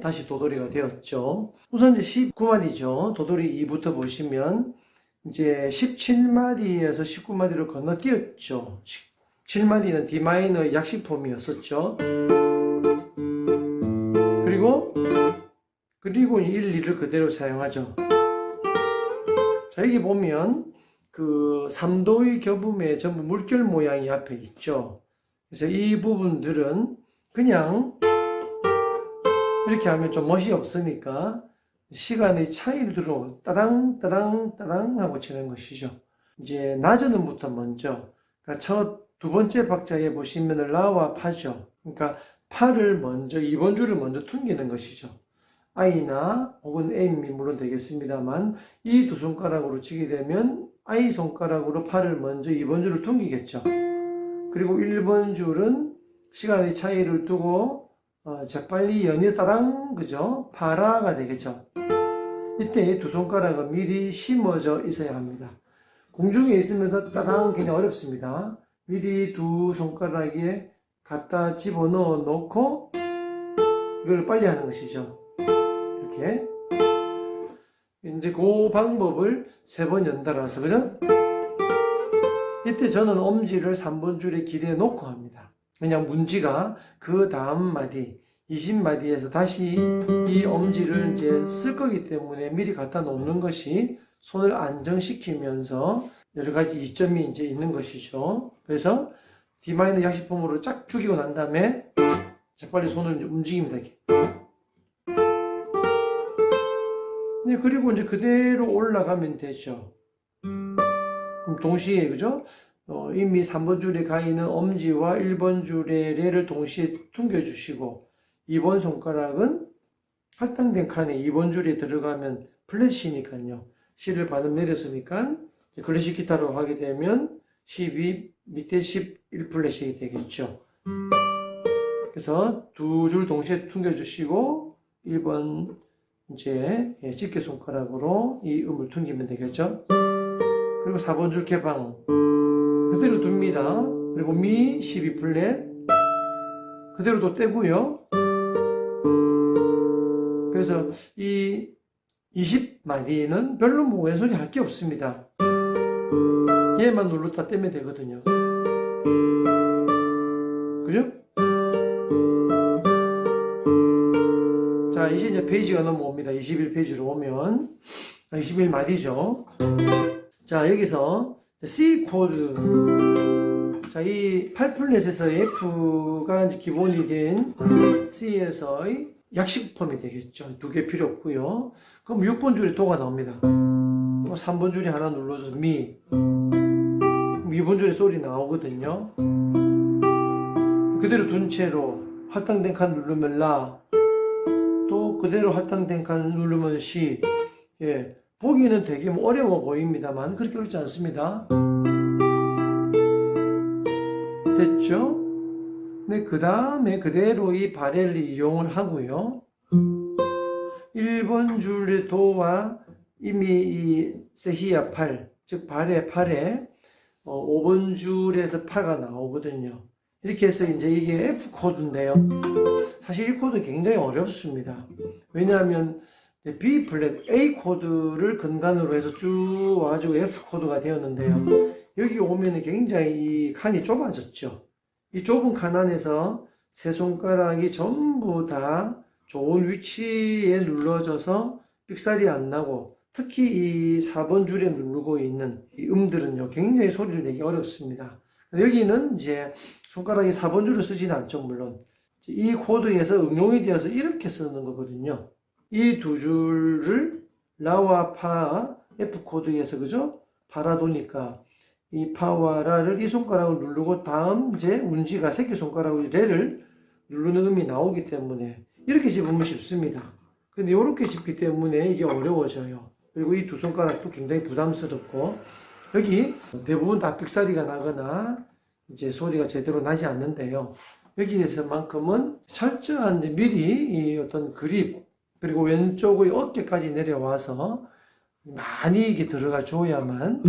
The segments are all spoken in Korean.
다시 도돌이가 되었죠. 우선 이제 19마디죠. 도돌이 2부터 보시면 이제 17마디에서 19마디로 건너뛰었죠. 7마디는 D 마이너의 약식폼이었었죠. 그리고 그리고 1, 2를 그대로 사용하죠. 자, 여기 보면 그 3도의 교분에 전부 물결 모양이 앞에 있죠. 그래서 이 부분들은 그냥 이렇게 하면 좀 멋이 없으니까 시간의 두고 따당 따당 따당 하고 치는 것이죠. 이제 낮은 음부터 먼저 그러니까 첫 두 번째 박자에 보시면 라와 파죠. 그러니까 파를 먼저 2번 줄을 먼저 퉁기는 것이죠. I나 혹은 M이 물론 되겠습니다만 이 두 손가락으로 치게 되면 I 손가락으로 팔을 먼저 2번 줄을 퉁기겠죠. 그리고 1번 줄은 시간의 차이를 두고 어, 재빨리 연이 따당 그죠? 파라가 되겠죠. 이때 두 손가락은 미리 심어져 있어야 합니다. 공중에 있으면서 따당 굉장히 어렵습니다. 미리 두 손가락에 갖다 집어넣어 놓고 이걸 빨리 하는 것이죠. 이렇게 이제 그 방법을 세 번 연달아서 그죠? 이때 저는 엄지를 3번 줄에 기대해 놓고 합니다. 그냥 문지가 그 다음 마디 20마디에서 다시 이 엄지를 이제 쓸 거기 때문에 미리 갖다 놓는 것이 손을 안정시키면서 여러 가지 이점이 이제 있는 것이죠. 그래서 D 마이너 약식폼으로 쫙 죽이고 난 다음에 재빨리 손을 움직입니다. 이렇게. 네, 그리고 이제 그대로 올라가면 되죠. 그럼 동시에, 그죠? 어, 이미 3번 줄에 가 있는 엄지와 1번 줄의 레를 동시에 퉁겨주시고, 2번 손가락은 할당된 칸에 2번 줄에 들어가면 플랫이니까요. C를 반음 내렸으니까, 클래식 기타로 하게 되면 12, 밑에 11 플랫이 되겠죠. 그래서 두 줄 동시에 퉁겨주시고, 1번 이제 예, 집게 손가락으로 이 음을 퉁기면 되겠죠. 그리고 4번 줄 개방 그대로 둡니다. 그리고 미 12 플랫 그대로 또 떼고요. 그래서 이 20마디는 별로 뭐 왼손이 할 게 없습니다. 얘만 눌렀다 떼면 되거든요. 그죠? 자, 이제 이제 페이지가 넘어옵니다. 21페이지로 오면. 21마디죠. 자, 여기서 C 코드. 자, 이 8플랫에서 F가 기본이 된 C에서의 약식 폼이 되겠죠. 두 개 필요 없고요. 그럼 6번 줄에 도가 나옵니다. 또 3번 줄에 하나 눌러서 미. 2번 줄에 소리 나오거든요. 그대로 둔 채로 할당된 칸 누르면 라. 또 그대로 할당된 칸 누르면 시. 예. 보기는 되게 뭐 어려워 보입니다만 그렇게 어렵지 않습니다. 됐죠? 네, 그 다음에 그대로 이 바렐을 이용을 하고요. 1번 줄의 도와 이미 이 세히야 팔, 즉 발의 팔에 어, 5번 줄에서 파가 나오거든요. 이렇게 해서 이제 이게 F 코드인데요. 사실 이 코드 굉장히 어렵습니다. 왜냐하면 B 플랫 A 코드를 근간으로 해서 쭉 와가지고 F 코드가 되었는데요. 여기 오면 굉장히 이 칸이 좁아졌죠. 이 좁은 칸 안에서 세 손가락이 전부 다 좋은 위치에 눌러져서 삑살이 안 나고 특히 이 4번 줄에 누르고 있는 이 음들은요 굉장히 소리를 내기 어렵습니다. 여기는 이제 손가락이 4번 줄을 쓰지는 않죠 물론 이 코드에서 응용이 되어서 이렇게 쓰는 거거든요. 이 두 줄을 라와 파 F 코드에서 그죠? 파라도니까 이 파와 라를 이 손가락을 누르고 다음 이제 운지가 새끼 손가락으로 레를 누르는 음이 나오기 때문에 이렇게 집으면 쉽습니다. 근데 이렇게 집기 때문에 이게 어려워져요. 그리고 이 두 손가락도 굉장히 부담스럽고 여기 대부분 다 삑사리가 나거나 이제 소리가 제대로 나지 않는데요. 여기에서만큼은 철저한 미리 이 어떤 그립 그리고 왼쪽의 어깨까지 내려와서 많이 이게 들어가 줘야만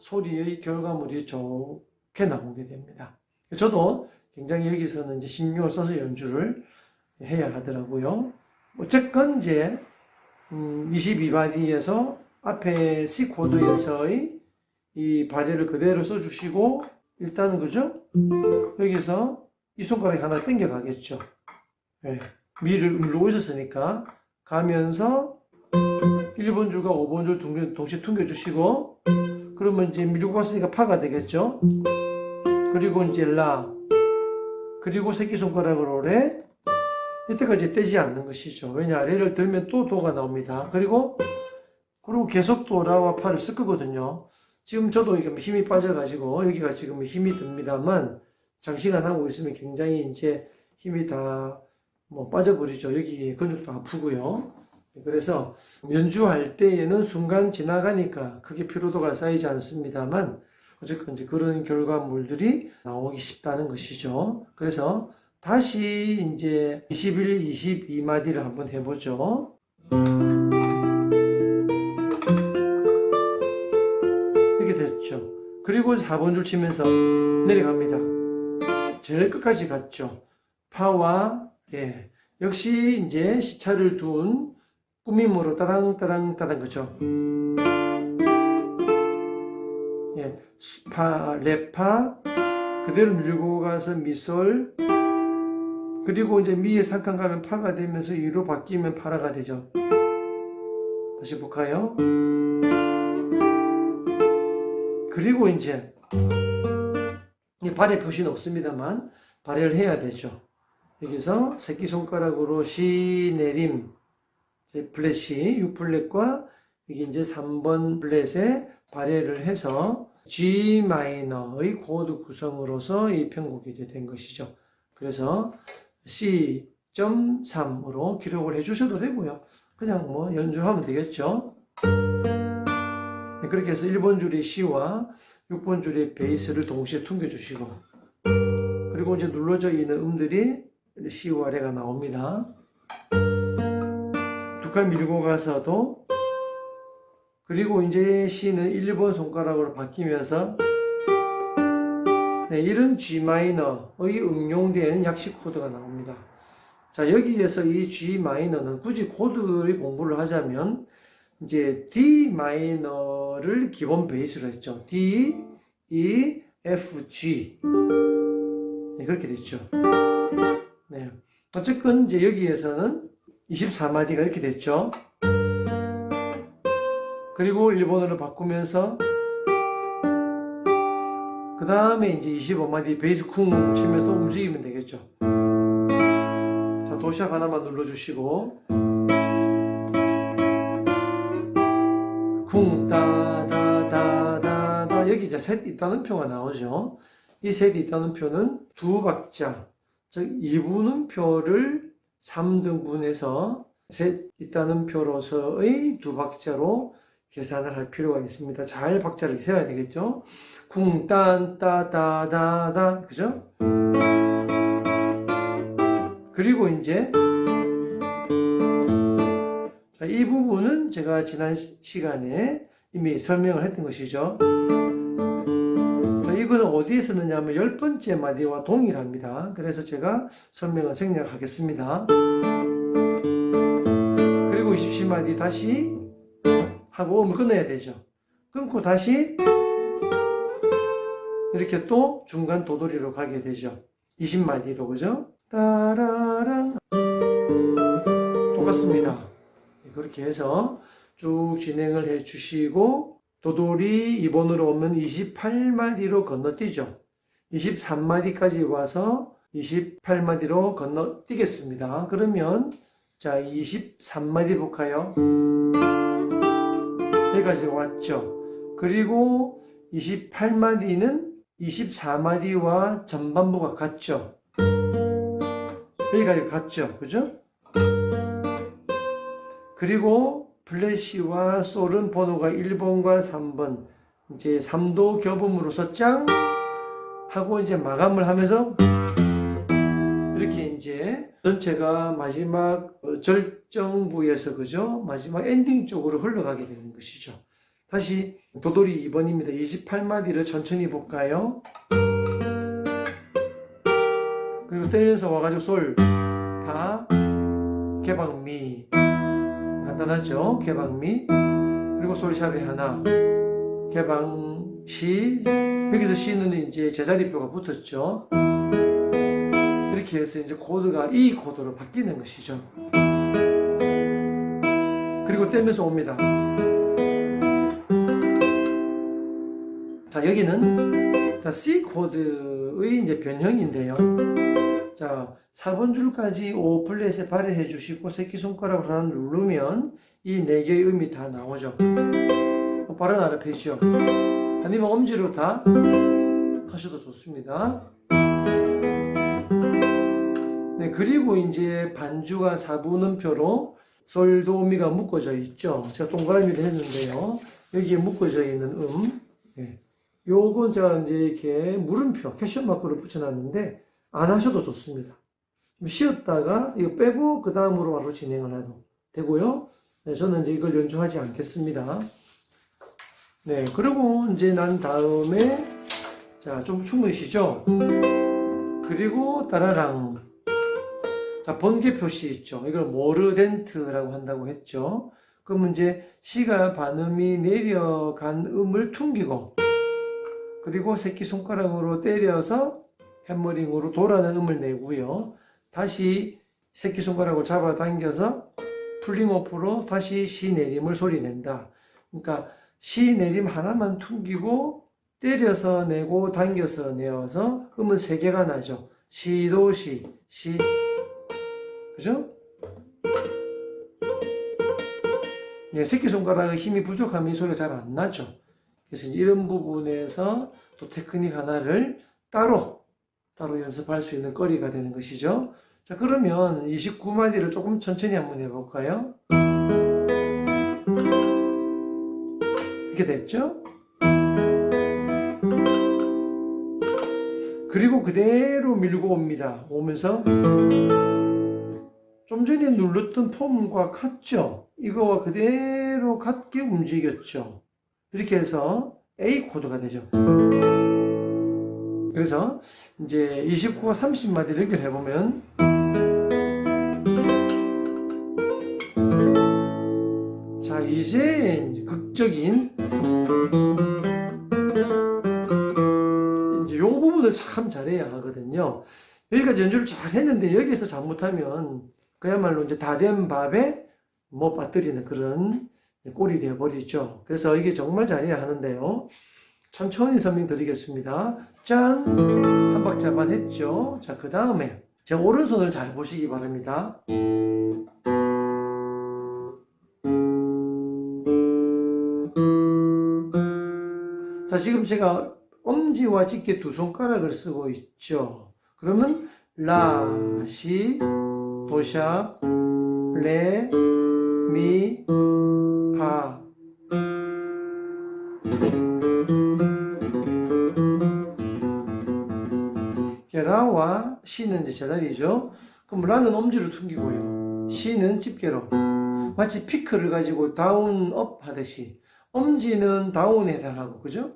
소리의 결과물이 좋게 나오게 됩니다. 저도 굉장히 여기서는 이제 신경을 써서 연주를 해야 하더라고요. 어쨌건 이제 음, 22바디에서 앞에 C 코드에서의 이 발열을 그대로 써주시고 일단은 그죠? 여기서 이 손가락이 하나 당겨 가겠죠. 예, 미를 누르고 있었으니까 가면서 1번 줄과 5번 줄 동시에, 퉁겨주시고 그러면 이제 밀고 갔으니까 파가 되겠죠. 그리고 이제 라 그리고 새끼손가락으로 레 이때까지 떼지 않는 것이죠. 왜냐 레를 들면 또 도가 나옵니다. 그리고 그리고 계속 또 라와 파를 쓸 거거든요. 지금 저도 힘이 빠져가지고 여기가 지금 힘이 듭니다만 장시간 하고 있으면 굉장히 이제 힘이 다 뭐 빠져버리죠. 여기 근육도 아프고요. 그래서 연주할 때에는 순간 지나가니까 크게 피로도가 쌓이지 않습니다만 어쨌건 이제 그런 결과물들이 나오기 쉽다는 것이죠. 그래서 다시 이제 21, 22마디를 한번 해보죠. 이렇게 됐죠. 그리고 4번 줄 치면서 내려갑니다. 제일 끝까지 갔죠. 파와 예. 역시 이제 시차를 둔 꾸밈으로 따당 따당 따당 그죠. 예. 파, 레파 그대로 밀고 가서 미솔 그리고 이제 미에 삼칸 가면 파가 되면서 이로 바뀌면 파라가 되죠. 다시 볼까요? 그리고 이제 이 발의 표시는 없습니다만 발열을 해야 되죠. 여기서 새끼손가락으로 시 내림 플랫이 6플랫과 여기 이제 3번 플랫에 발열을 해서 G 마이너의 코드 구성으로서 이 편곡이 된 것이죠. 그래서 C.3으로 기록을 해 주셔도 되고요. 그냥 뭐 연주하면 되겠죠. 네, 그렇게 해서 1번 줄이 C와 6번 줄이 베이스를 동시에 퉁겨 주시고 그리고 이제 눌러져 있는 음들이 C와 레가 나옵니다. 두 칸 밀고 가서도 그리고 이제 C는 1번 손가락으로 바뀌면서 네, 이런 G 마이너의 응용된 약식 코드가 나옵니다. 자, 여기에서 이 G 마이너는 굳이 코드를 공부를 하자면 이제 D 마이너를 기본 베이스로 했죠. D, E, F, G. 네, 그렇게 됐죠. 네. 어쨌건 이제 여기에서는 24마디가 이렇게 됐죠. 그리고 일본어로 바꾸면서 그 다음에 이제 25마디 베이스 쿵 치면서 움직이면 되겠죠. 자, 도시락 하나만 눌러주시고 쿵 따 다 다 다 다 여기 이제 셋 있다는 표가 나오죠. 이셋 있다는 표는 두 박자 즉 2분음표를 3등분해서 셋 있다는 표로서의 두 박자로 계산을 할 필요가 있습니다. 잘 박자를 세워야 되겠죠. 쿵, 딴, 따, 따, 다, 다. 그죠? 그리고 이제, 자, 이 부분은 제가 지난 시- 시간에 이미 설명을 했던 것이죠. 자, 이거는 어디에 쓰느냐면 열 번째 마디와 동일합니다. 그래서 제가 설명을 생략하겠습니다. 그리고 27마디 다시 하고 음을 끊어야 되죠. 끊고 다시 이렇게 또 중간 도돌이로 가게 되죠. 20마디로 그죠? 따라란 똑같습니다. 네, 그렇게 해서 쭉 진행을 해 주시고 도돌이 2번으로 오면 28마디로 건너뛰죠. 23마디까지 와서 28마디로 건너뛰겠습니다. 그러면 자 23마디 볼까요? 여기까지 왔죠. 그리고 28마디는 24마디와 전반부가 같죠. 여기까지 갔죠. 그죠? 그리고 플래시와 솔은 번호가 1번과 3번 이제 3도 교음으로서 짱 하고 이제 마감을 하면서 이렇게 이제 전체가 마지막 어, 절정부에서 그죠? 마지막 엔딩 쪽으로 흘러가게 되는 것이죠. 다시 도돌이 2번입니다. 28마디를 천천히 볼까요? 그리고 때려서 와가지고 솔, 파, 개방미. 간단하죠? 개방미. 그리고 솔샵이 하나. 개방 시. 여기서 시는 이제 제자리표가 붙었죠. 이렇게 해서 이제 코드가 이 코드로 바뀌는 것이죠. 그리고 떼면서 옵니다. 자, 여기는 자, C 코드의 이제 변형인데요. 자, 4번 줄까지 O 플랫에 발휘해 주시고 새끼손가락으로 하나 누르면 이네 개의 음이 다 나오죠. 바로 알아펴죠. 아니면 엄지로 다 하셔도 좋습니다. 네, 그리고 이제 반주가 4분음표로 솔도미가 묶어져 있죠. 제가 동그라미를 했는데요. 여기에 묶어져 있는 음. 네. 요건 제가 이제 이렇게 물음표, 캐션 마크를 붙여놨는데 안 하셔도 좋습니다. 좀 쉬었다가 이거 빼고 그 다음으로 바로 진행을 해도 되고요. 네, 저는 이제 이걸 연주하지 않겠습니다. 네, 그리고 이제 난 다음에 자, 좀 충분히 쉬죠. 그리고 따라랑 자, 번개 표시 있죠. 이걸 모르덴트라고 한다고 했죠. 그러면 이제 시가 반음이 내려간 음을 퉁기고 그리고 새끼손가락으로 때려서 해머링으로 돌아는 음을 내고요. 다시 새끼손가락을 잡아당겨서 풀링오프로 다시 시 내림을 소리 낸다. 그러니까 시 내림 하나만 퉁기고 때려서 내고 당겨서 내어서 음은 세 개가 나죠. 시도 시, 시, 그죠? 예, 새끼손가락의 힘이 부족하면 이 소리가 잘 안 나죠. 그래서 이런 부분에서 또 테크닉 하나를 따로 따로 연습할 수 있는 거리가 되는 것이죠. 자, 그러면 29마디를 조금 천천히 한번 해볼까요? 이렇게 됐죠? 그리고 그대로 밀고 옵니다. 오면서 좀 전에 눌렀던 폼과 같죠? 이거와 그대로 같게 움직였죠? 이렇게 해서 A 코드가 되죠. 그래서 이제 29와 30마디를 연결해 보면 자 이제 극적인 이제 요 부분을 참 잘해야 하거든요. 여기까지 연주를 잘 했는데 여기서 잘못하면 그야말로 이제 다 된 밥에 못 빠뜨리는 그런 꼴이 되어 버리죠. 그래서 이게 정말 잘해야 하는데요. 천천히 설명드리겠습니다. 짠! 한 박자만 했죠. 자, 그 다음에 제 오른손을 잘 보시기 바랍니다. 자, 지금 제가 엄지와 집게 두 손가락을 쓰고 있죠. 그러면 라, 시, 도샵, 레, 미, 파. 라와 시는 이제 제자리죠. 그럼 라는 엄지로 퉁기고요. 시는 집게로. 마치 피크를 가지고 다운 업 하듯이 엄지는 다운에 해당하고 그죠?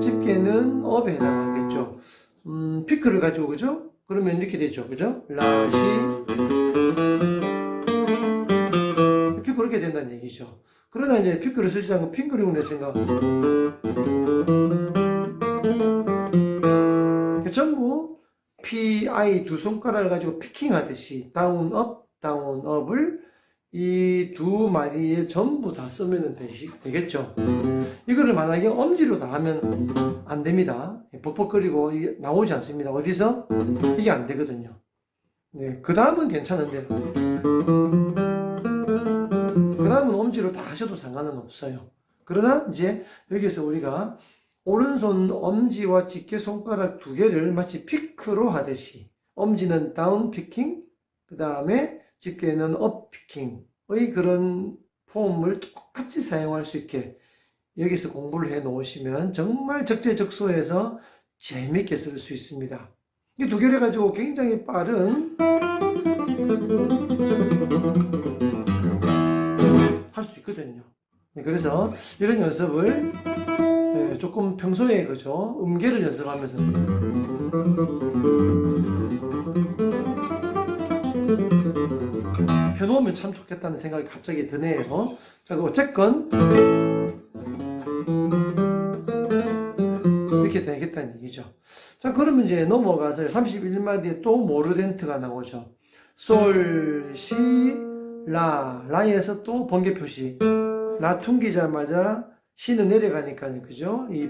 집게는 업에 해당하겠죠. 음, 피크를 가지고 그죠? 그러면 이렇게 되죠. 그죠? 라, 시. 피크 그렇게 된다는 얘기죠. 그러나 이제 피크를 쓰지 않고 핑크링을 냈으니까 PI 두 손가락을 가지고 피킹 하듯이 다운 업, 다운 업을 이 두 마디에 전부 다 쓰면 되겠죠. 이거를 만약에 엄지로 다 하면 안 됩니다. 벅벅거리고 이게 나오지 않습니다. 어디서? 이게 안 되거든요. 네, 그 다음은 괜찮은데, 그 다음은 엄지로 다 하셔도 상관은 없어요. 그러나 이제 여기서 우리가 오른손 엄지와 집게 손가락 두 개를 마치 피크로 하듯이 엄지는 다운 피킹, 그 다음에 집게는 업 피킹의 그런 폼을 똑같이 사용할 수 있게 여기서 공부를 해 놓으시면 정말 적재적소에서 재밌게 쓸 수 있습니다. 이 두 개를 가지고 굉장히 빠른 할 수 있거든요. 네, 그래서 이런 연습을 네, 조금 평소에 그죠 음계를 연습하면서 해주면 참 좋겠다는 생각이 갑자기 드네요. 자, 그 어쨌건 이렇게 되겠다는 얘기죠. 자, 그러면 이제 넘어가서 31마디에 또 모르덴트가 나오죠. 솔, 시, 라, 라에서 또 번개 표시. 라 퉁기자마자 시는 내려가니까요. 그죠? 이,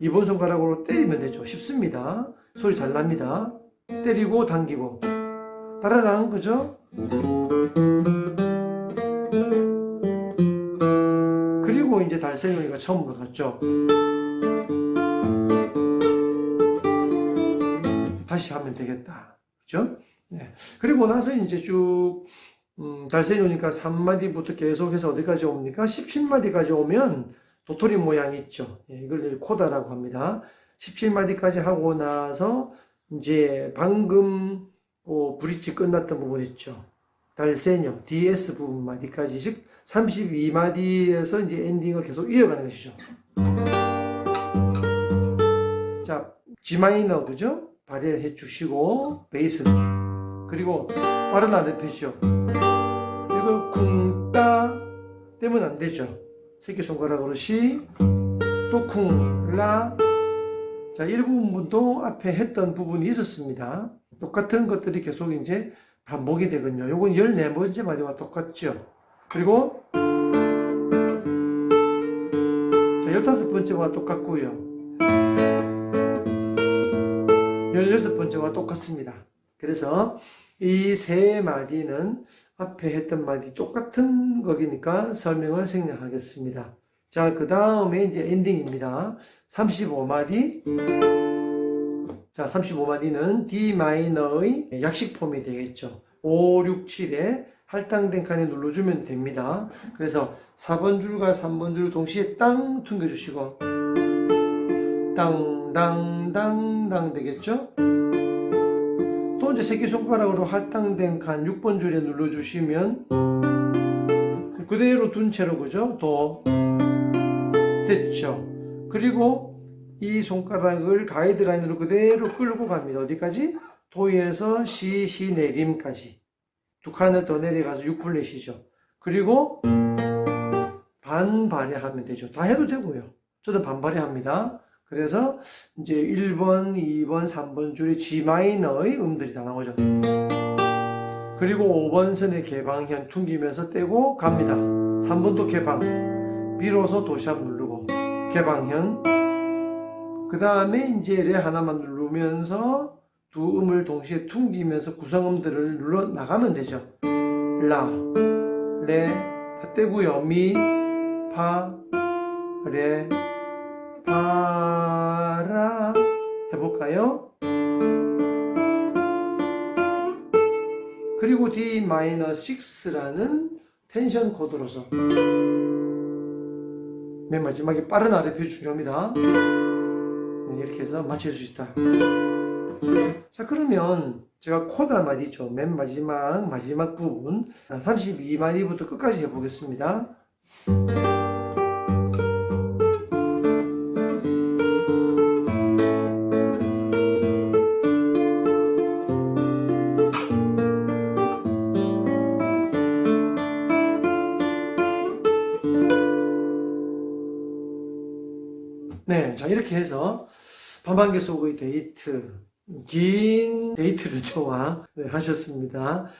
이번 손가락으로 때리면 되죠. 쉽습니다. 소리 잘 납니다. 때리고 당기고. 따라랑, 그죠? 그리고 이제 달생이가 처음으로 갔죠. 다시 하면 되겠다. 그죠? 네. 그리고 나서 이제 쭉, 음, 달성이 오니까 3마디부터 계속해서 어디까지 옵니까? 17마디까지 오면 도토리 모양이 있죠. 예, 이걸 코다라고 합니다. 17마디까지 하고 나서 이제 방금 어, 브릿지 끝났던 부분 있죠. 달세뇨, DS 부분 마디까지, 즉 32마디에서 이제 엔딩을 계속 이어가는 것이죠. 자, G 마이너 그죠? 발휘를 해주시고 베이스 그리고 빠른 아르페지오 이걸 쿵따 떼면 안 되죠. 새끼손가락으로 시, 또 쿵, 라. 자, 이 부분도 앞에 했던 부분이 있었습니다. 똑같은 것들이 계속 이제 반복이 되거든요. 요건 14번째 마디와 똑같죠. 그리고 자, 15번째와 똑같고요. 16번째와 똑같습니다. 그래서 이 세 마디는 앞에 했던 마디 똑같은 거기니까 설명을 생략하겠습니다. 자, 그 다음에 이제 엔딩입니다. 35마디. 자, 35마디는 D 마이너의 약식 폼이 되겠죠. 5, 6, 7에 할당된 칸에 눌러주면 됩니다. 그래서 4번 줄과 3번 줄 동시에 땅 퉁겨주시고 땅, 당, 당, 당 되겠죠? 또 이제 새끼손가락으로 할당된 칸 6번 줄에 눌러주시면 그대로 둔 채로 그죠? 도 됐죠? 그리고 이 손가락을 가이드라인으로 그대로 끌고 갑니다. 어디까지? 도에서 시, 시 내림까지 두 칸을 더 내려가서 6플랫이죠. 그리고 반발에 하면 되죠. 다 해도 되고요. 저도 반발에 합니다. 그래서 이제 1번, 2번, 3번 줄에 G 마이너의 음들이 다 나오죠. 그리고 5번 선의 개방현 퉁기면서 떼고 갑니다. 3번도 개방. 비로소 도샵 누르고 개방현. 그 다음에 이제 레 하나만 누르면서 두 음을 동시에 퉁기면서 구성음들을 눌러 나가면 되죠. 라, 레, 다 떼고요. 미, 파, 레, 파라 해볼까요? 그리고 D 마이너 6라는 텐션 코드로서 맨 마지막에 빠른 아르페 중요합니다. 네, 이렇게 해서 맞출 수 있다. 자 그러면 제가 코다 말이죠. 맨 마지막 마지막 부분 32마디부터 끝까지 해보겠습니다. 이렇게 해서 밤한개 속의 데이트 긴 데이트를 저와 네, 하셨습니다.